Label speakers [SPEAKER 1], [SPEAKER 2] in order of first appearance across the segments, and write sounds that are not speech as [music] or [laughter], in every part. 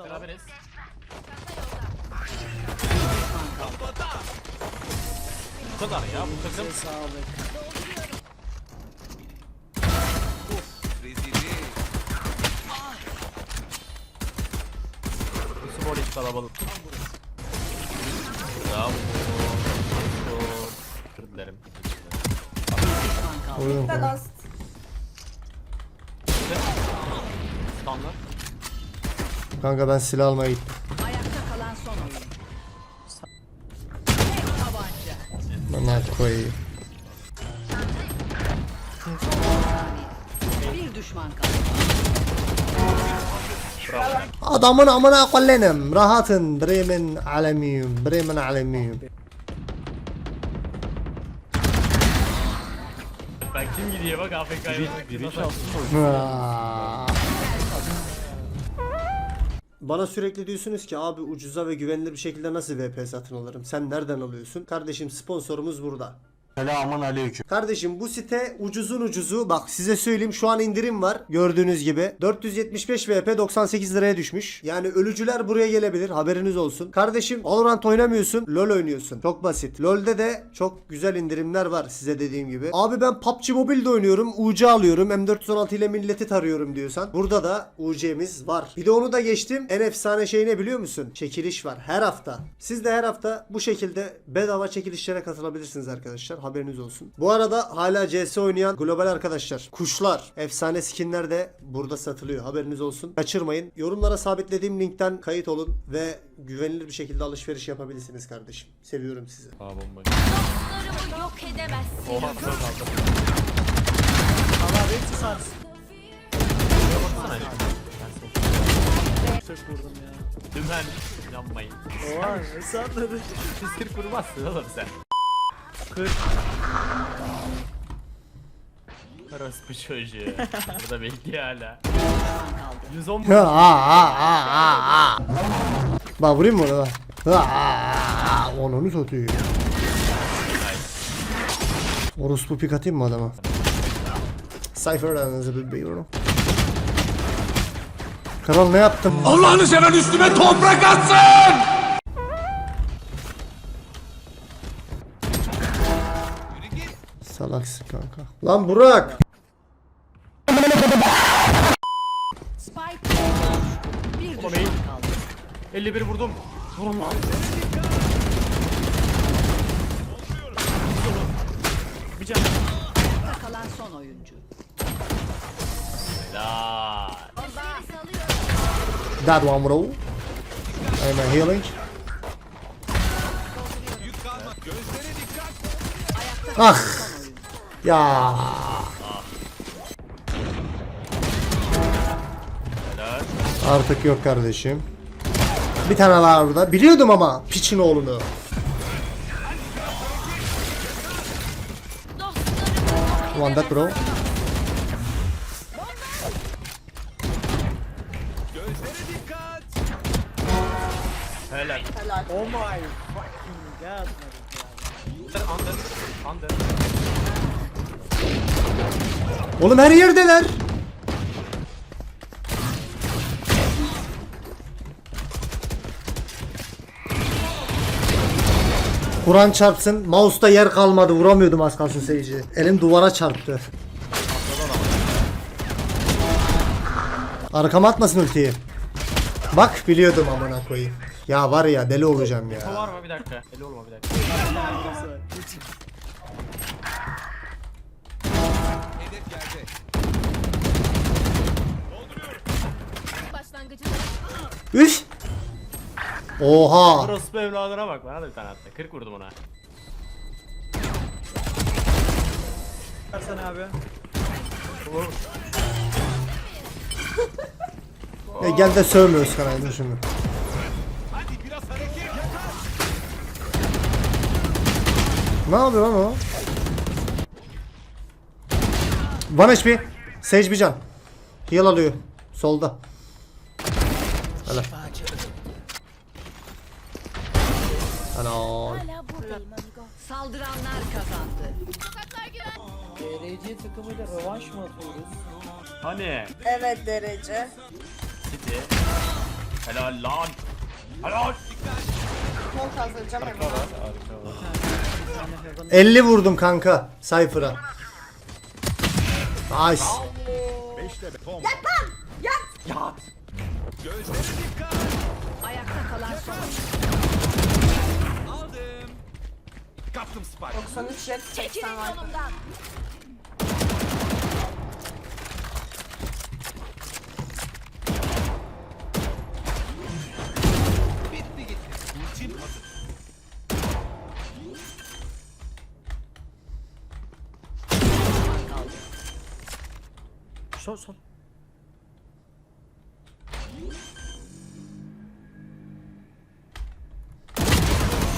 [SPEAKER 1] da var.
[SPEAKER 2] Beraberiz. Bu kadar ya bu takım.
[SPEAKER 1] Size sağlık.
[SPEAKER 2] Bu spor hiç kalabalık. Bravo. Özür dilerim.
[SPEAKER 3] Oyun.
[SPEAKER 2] Standart.
[SPEAKER 3] Kanka ben silah almaya gittim.
[SPEAKER 4] Ayakta kalan son oyun. Tek tabanca.
[SPEAKER 3] Bana koyayım.
[SPEAKER 4] Bir düşman kaldı.
[SPEAKER 3] Adamın amına kollenim. Rahatın. Bremen alemiyim. Bremen alemiyim.
[SPEAKER 2] Ben kim gidiyor bak AFK'ya. Biri
[SPEAKER 3] Bana sürekli diyorsunuz ki abi ucuza ve güvenilir bir şekilde nasıl VP satın alırım? Sen nereden alıyorsun? Kardeşim sponsorumuz burada.
[SPEAKER 5] Selamun aleyküm.
[SPEAKER 3] Kardeşim bu site ucuzun ucuzu. Bak size söyleyeyim şu an indirim var. Gördüğünüz gibi. 475 VP 98 liraya düşmüş. Yani ölücüler buraya gelebilir. Haberiniz olsun. Kardeşim Valorant oynamıyorsun. LoL oynuyorsun. Çok basit. LoL'de de çok güzel indirimler var size dediğim gibi. Abi ben PUBG Mobile'de oynuyorum. UC alıyorum. M416 ile milleti tarıyorum diyorsan. Burada da UC'miz var. Bir de onu da geçtim. En efsane şey ne biliyor musun? Çekiliş var. Her hafta. Siz de her hafta bu şekilde bedava çekilişlere katılabilirsiniz arkadaşlar. Haberiniz olsun. Bu arada hala CS oynayan global arkadaşlar. Kuşlar, efsane skinler de burada satılıyor. Haberiniz olsun. Kaçırmayın. Yorumlara sabitlediğim linkten kayıt olun ve güvenilir bir şekilde alışveriş yapabilirsiniz kardeşim. Seviyorum sizi.
[SPEAKER 2] Aa bomba.
[SPEAKER 6] Dostlarımı yok edemezsin.
[SPEAKER 2] Oha çok aldım.
[SPEAKER 1] Allah hepsi sarsın.
[SPEAKER 2] Baksana.
[SPEAKER 1] Sırf vurdum ya.
[SPEAKER 2] Dümen. Yanmayın.
[SPEAKER 1] Oha ne sandın?
[SPEAKER 2] Siz 40 vurmazsın oğlum sen.
[SPEAKER 1] 40.
[SPEAKER 2] Orospu çocuğu. [laughs] Burada bekliyor hala. 110
[SPEAKER 3] Ha ha ha ha ha ha. Bak vurayım mı ona? Ha ha ha. Onu satıyor. Orospu pik atayım mı adama? Cypher'dan hızlı bir buyurun. Kral ne yaptım?
[SPEAKER 5] Allah'ını seven üstüme toprak atsın!
[SPEAKER 3] Salaksın kanka. Lan Burak!
[SPEAKER 4] Spike bir düşman kaldı.
[SPEAKER 2] 51 vurdum. Vurun lan. Bir can.
[SPEAKER 4] Ayakta kalan son oyuncu.
[SPEAKER 2] Helal.
[SPEAKER 3] That one bro. I'm a healing. Ah! Ya
[SPEAKER 2] Helal.
[SPEAKER 3] artık yok kardeşim. Bir tane var burada. Biliyordum ama piçin oğlunu. One that bro.
[SPEAKER 2] Helal.
[SPEAKER 1] Oh my fucking god.
[SPEAKER 2] Under. Under.
[SPEAKER 3] Oğlum her yerdeler. Kur'an çarpsın. Mouse'da yer kalmadı. Vuramıyordum az kalsın seyirci. Elim duvara çarptı. Arkama atmasın ultiyi. Bak biliyordum amına koyayım. Ya var ya deli olacağım ya.
[SPEAKER 2] var mı bir dakika? Eli olma bir dakika. [laughs]
[SPEAKER 6] başlangıcında
[SPEAKER 3] Üf. Oha.
[SPEAKER 2] Orospu evladına bak bana da bir tane attı. 40 vurdum ona.
[SPEAKER 1] Versene abi. [laughs]
[SPEAKER 3] E, gel de sövme Özkan Aydın şunu. Ne yapıyor lan o? One HP. Sage bir can. Heal alıyor. Solda. Helal. Helal.
[SPEAKER 4] Saldıranlar kazandı.
[SPEAKER 1] DRC takımıyla rövanş mı atıyoruz?
[SPEAKER 2] Hani?
[SPEAKER 7] Evet derece.
[SPEAKER 2] City. Helal lan. Helal.
[SPEAKER 7] Mont hazırlayacağım hemen.
[SPEAKER 3] 50 vurdum kanka Cypher'a. Nice.
[SPEAKER 2] Yat.
[SPEAKER 4] Ayakta kalan son oyuncu.
[SPEAKER 7] 93 jet 80
[SPEAKER 6] Çekilin yolumdan.
[SPEAKER 1] Sol sol.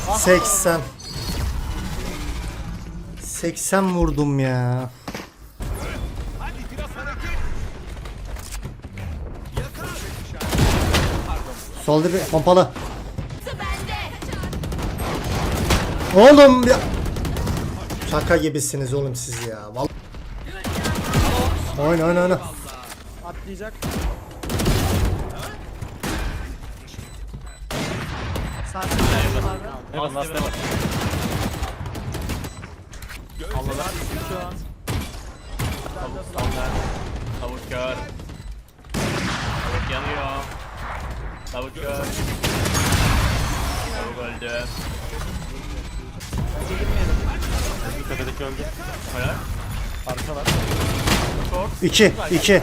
[SPEAKER 3] Ah. 80. 80 vurdum ya. Solda bir pompalı. Oğlum ya. Şaka gibisiniz oğlum siz ya. Vallahi. Oyna oyna oyna.
[SPEAKER 1] Atlayacak. Sarsın.
[SPEAKER 2] Hemen last level. Allah'lar.
[SPEAKER 1] Şu an.
[SPEAKER 2] Tavuk standart. Tavuk kör. Tavuk yanıyor. Tavuk kör. Tavuk öldü.
[SPEAKER 5] Tepedeki öldü.
[SPEAKER 2] Helal.
[SPEAKER 5] Arka var.
[SPEAKER 2] Short.
[SPEAKER 3] 2 2.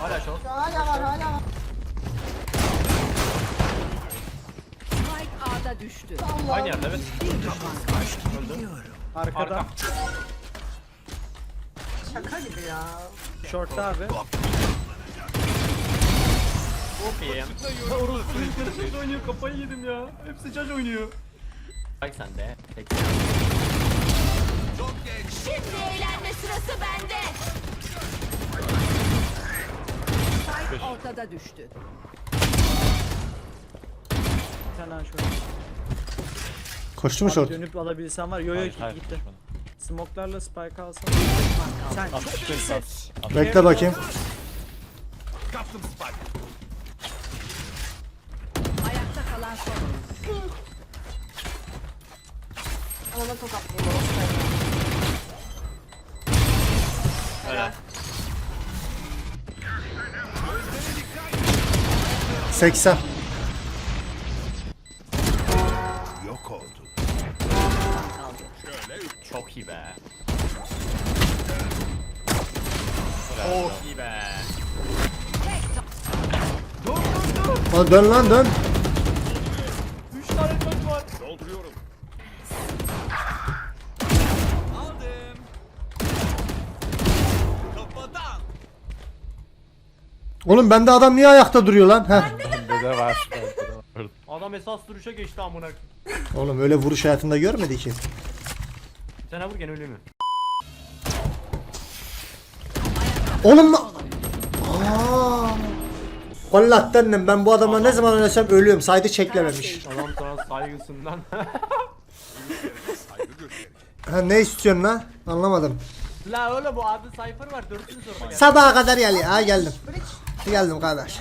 [SPEAKER 2] Hala short.
[SPEAKER 7] Hala var hala var.
[SPEAKER 4] Spike A'da düştü.
[SPEAKER 2] Aynı yerde evet. Öldü.
[SPEAKER 1] Arkada.
[SPEAKER 2] Arka.
[SPEAKER 7] Şaka gibi ya.
[SPEAKER 1] Short'ta abi.
[SPEAKER 2] Ya orası karışık oynuyor kafayı yedim ya. Hepsi cac oynuyor. Bak sen de. Peki.
[SPEAKER 6] Şimdi eğlenme sırası bende.
[SPEAKER 4] Spike ortada düştü.
[SPEAKER 1] Bir tane daha short.
[SPEAKER 3] Koştu mu
[SPEAKER 1] Abi
[SPEAKER 3] short?
[SPEAKER 1] Dönüp alabilsem var. Yo yo
[SPEAKER 5] Hayır, hayır,
[SPEAKER 1] gitti.
[SPEAKER 5] düşmedi.
[SPEAKER 1] Smoke'larla spike alsam. Sen çok
[SPEAKER 5] 65
[SPEAKER 1] iyisin.
[SPEAKER 3] Bekle bakayım.
[SPEAKER 4] Ayakta kalan son.
[SPEAKER 7] Anana tokat vurdu.
[SPEAKER 3] 80.
[SPEAKER 2] Çok iyi be. Çok iyi be.
[SPEAKER 3] Hadi dön lan dön. Oğlum bende adam niye ayakta duruyor lan? Heh.
[SPEAKER 5] Bende de var. Bende de var.
[SPEAKER 2] Adam esas duruşa geçti amına. koyayım.
[SPEAKER 3] Oğlum öyle vuruş hayatında görmedi ki.
[SPEAKER 2] Sen vur gene ölüyor mu?
[SPEAKER 3] Oğlum la... Aa. Vallahi annem ben bu adamla ne zaman oynasam ölüyorum. Saydı çeklememiş.
[SPEAKER 2] Adam sana saygısından. [laughs]
[SPEAKER 3] Ha ne istiyorsun lan? Anlamadım.
[SPEAKER 2] La oğlum bu adı Cypher var. Dörtünü sorma.
[SPEAKER 3] Sabaha kadar gel ya. Ha geldim. Geldim kardeş.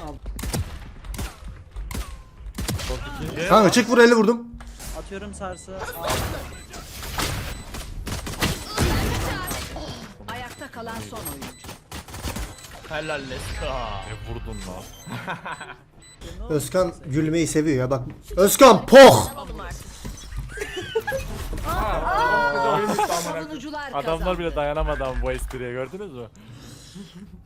[SPEAKER 3] Kanka çık vur 50 vurdum.
[SPEAKER 1] Atıyorum sarsı.
[SPEAKER 4] Ayakta kalan son oyuncu.
[SPEAKER 2] Helal let's go.
[SPEAKER 5] Ne vurdun lan? [laughs]
[SPEAKER 3] Özkan gülmeyi seviyor ya bak. Özkan poh.
[SPEAKER 4] Savunucular kazandı.
[SPEAKER 5] Adamlar bile dayanamadı ama bu espriye gördünüz mü? [laughs]